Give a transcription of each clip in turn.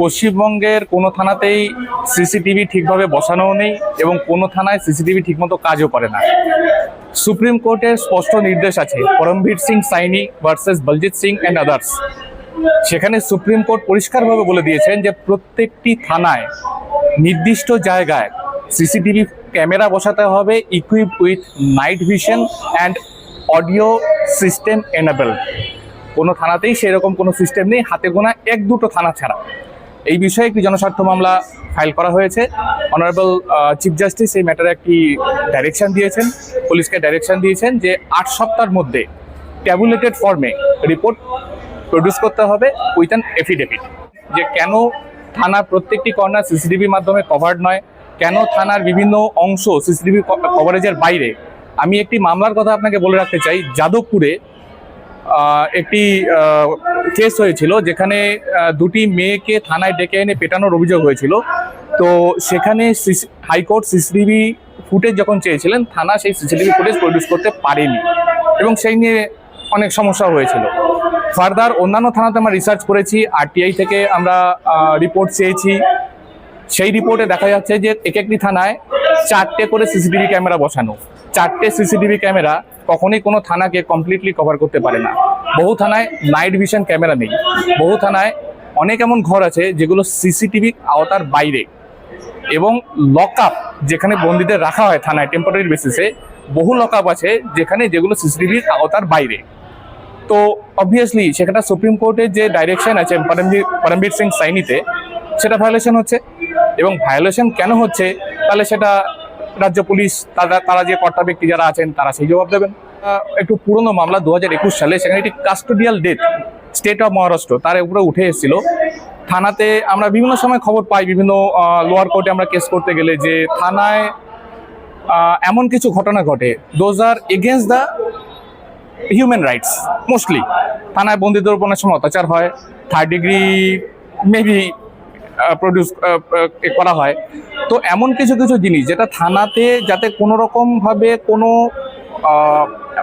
পশ্চিমবঙ্গের কোনো থানাতেই সিসিটিভি ঠিকভাবে বসানোও নেই এবং কোনো থানায় সিসিটিভি ঠিকমতো কাজও করে না। সুপ্রিম কোর্টের স্পষ্ট নির্দেশ আছে, Paramvir Singh Saini versus Baljit Singh and others সেখানে সুপ্রিম কোর্ট পরিষ্কারভাবে বলে দিয়েছেন যে প্রত্যেকটি থানায় নির্দিষ্ট জায়গায় সিসিটিভি ক্যামেরা বসাতে হবে equip with night vision and audio system enable কোনো থানাতেই সেরকম কোনো সিস্টেম নেই, হাতে গোনা এক দুটো থানা ছাড়া। এই বিষয়ে একটি জনস্বার্থ মামলা ফাইল করা হয়েছে। অনারেবল চিফ জাস্টিস এই ম্যাটারে একটি ডাইরেকশন দিয়েছেন। পুলিশকে ডাইরেকশন দিয়েছেন যে আট সপ্তাহের মধ্যে ট্যাবুলেটেড ফর্মে রিপোর্ট প্রডিউস করতে হবে উইথ অ্যান এফিডেভিট যে কেন থানার প্রত্যেকটি কর্নার সিসিটিভির মাধ্যমে কভার্ড নয়, কেন থানার বিভিন্ন অংশ সিসিটিভি কভারেজের বাইরে? আমি একটি মামলার কথা আপনাকে বলে রাখতে চাই। যাদবপুরে একটি কেস হয়েছিল যেখানে দুটি মেয়েকে থানায় ডেকে এনে পেটানোর অভিযোগ হয়েছিল। তো সেখানে হাইকোর্ট সিসিটিভি ফুটেজ যখন চেয়েছিলেন, থানা সেই সিসিটিভি ফুটেজ প্রডিউস করতে পারেনি এবং সেই নিয়ে অনেক সমস্যা হয়েছিল। ফার্দার অন্যান্য থানাতে আমরা রিসার্চ করেছি আরটিআই থেকে আমরা রিপোর্ট চেয়েছি। সেই রিপোর্টে দেখা যাচ্ছে যে এক একটি থানায় চারটে করে সিসিটিভি ক্যামেরা বসানো। চারটে সিসিটিভি ক্যামেরা কখনই কোনো থানাকে কমপ্লিটলি কভার করতে পারে না। বহু থানায় নাইট ভিশন ক্যামেরা নেই। বহু থানায় অনেক এমন ঘর আছে যেগুলো সিসিটিভি আওতার বাইরে। এবং লক যেখানে বন্দীদের রাখা হয় থানায় টেম্পোরারি বেসিসে বহু লক আছে যেখানে যেগুলো সিসিটিভির আওতার বাইরে। তো অবভিয়াসলি সেখানে সুপ্রিম কোর্টের যে ডাইরেকশন আছে পরমবীর সিং সাইনিতে, সেটা ভায়োলেশন হচ্ছে। এবং ভায়োলেশন কেন হচ্ছে, তাহলে সেটা রাজ্য পুলিশ, তারা তারা যে কর্তা ব্যক্তি যারা আছেন, তারা সেই জবাব দেবেন। একটু পুরনো মামলা দু হাজার একুশ সালে, সেখানে একটি custodial death state of Maharashtra তার উপরে উঠে এসেছিল। থানাতে আমরা বিভিন্ন সময় খবর পাই, বিভিন্ন লোয়ার কোর্টে আমরা কেস করতে গেলে যে থানায় এমন কিছু ঘটনা ঘটে। Those are against the human rights mostly থানায় বন্দীদের উপর অনেক সময় অত্যাচার হয় থার্ড ডিগ্রি মেবি প্রডিউস করা হয়। তো এমন কিছু কিছু জিনিস যেটা থানাতে যাতে কোনো রকমভাবে কোনো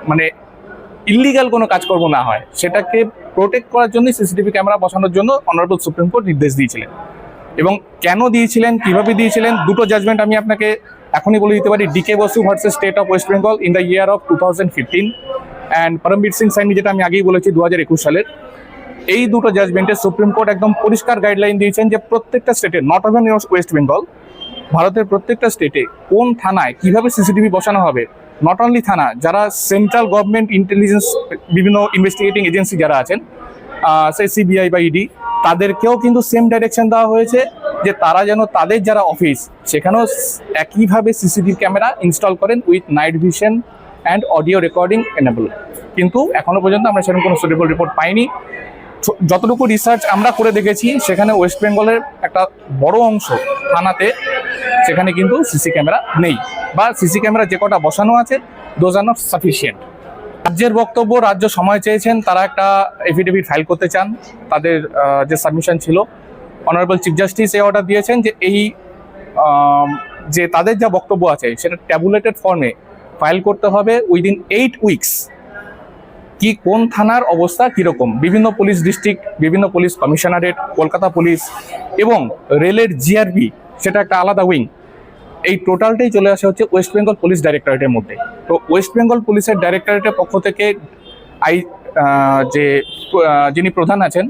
মানে ইলিগাল কোনো কাজকর্ম না হয়, সেটাকে প্রোটেক্ট করার জন্য সিসিটিভি ক্যামেরা বসানোর জন্য অনারেবল সুপ্রিম কোর্ট নির্দেশ দিয়েছিলেন। এবং কেন দিয়েছিলেন, কীভাবে দিয়েছিলেন, দুটো জাজমেন্ট আমি আপনাকে এখনই বলে দিতে পারি। D K Basu versus state of West Bengal in the year of two thousand fifteen and Paramvir Singh Saini যেটা আমি আগেই বলেছি, দু হাজার একুশ সালের। এই দুটো জাজমেন্টে সুপ্রিম কোর্ট একদম পরিষ্কার গাইডলাইন দিয়েছেন যে প্রত্যেকটা স্টেটে নট ওভেন ওয়েস্ট বেঙ্গল ভারতের প্রত্যেকটা স্টেটে কোন থানায় কীভাবে সিসিটিভি বসানো হবে? নট অনলি থানা, যারা সেন্ট্রাল গভর্নমেন্ট ইন্টেলিজেন্স বিভিন্ন ইনভেস্টিগেটিং এজেন্সি যারা আছেন সেই সিবিআই বা ইডি তাদেরকেও কিন্তু সেম ডাইরেকশন দেওয়া হয়েছে যে তারা যেন তাদের যারা অফিস সেখানেও একইভাবে সিসিটিভি ক্যামেরা ইনস্টল করেন with night vision and audio recording enable কিন্তু এখনও পর্যন্ত আমরা সেরকম কোনো সুটেবল রিপোর্ট পাইনি। যতটুকু রিসার্চ আমরা করে দেখেছি, সেখানে ওয়েস্ট বেঙ্গলের একটা বড় অংশ থানাতে, সেখানে কিন্তু সিসি ক্যামেরা নেই। বা সিসি ক্যামেরা যে কটা বসানো আছে দোজ আর নট সাফিসিয়েন্ট রাজ্যের বক্তব্য, রাজ্য সময় চেয়েছেন, তারা একটা এফিডেভিট ফাইল করতে চান। তাদের যে সাবমিশন ছিল অনারেবল চিফ জাস্টিস এই অর্ডার দিয়েছেন যে এই যে তাদের যা বক্তব্য আছে, সেটা ট্যাবুলেটেড ফর্মে ফাইল করতে হবে। উইদিন এইট উইকস কি কোন থানার অবস্থা কীরকম? বিভিন্ন পুলিশ ডিস্ট্রিক্ট, বিভিন্ন পুলিশ কমিশনারেট, কলকাতা পুলিশ এবং রেলের জিআরবি সেটা একটা আলাদা উইং এই টোটালটাই চলে আসে হচ্ছে ওয়েস্ট বেঙ্গল পুলিশ ডাইরেক্টরেটের মধ্যে। তো ওয়েস্ট বেঙ্গল পুলিশের ডাইরেক্টরেটের পক্ষ থেকে আই যে যিনি প্রধান আছেন,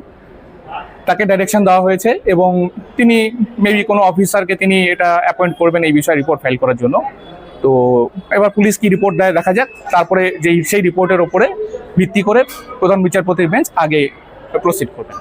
তাকে ডাইরেকশন দেওয়া হয়েছে এবং তিনি মেবি কোনো অফিসারকে তিনি এটা অ্যাপয়েন্ট করবেন এই বিষয়ে রিপোর্ট ফাইল করার জন্য। তো এবার পুলিশ কি রিপোর্ট দেয় দেখা যাক। তারপরে যেই, সেই রিপোর্টের ওপরে ভিত্তি করে প্রধান বিচারপতির বেঞ্চ আগে প্রসিড করবেন।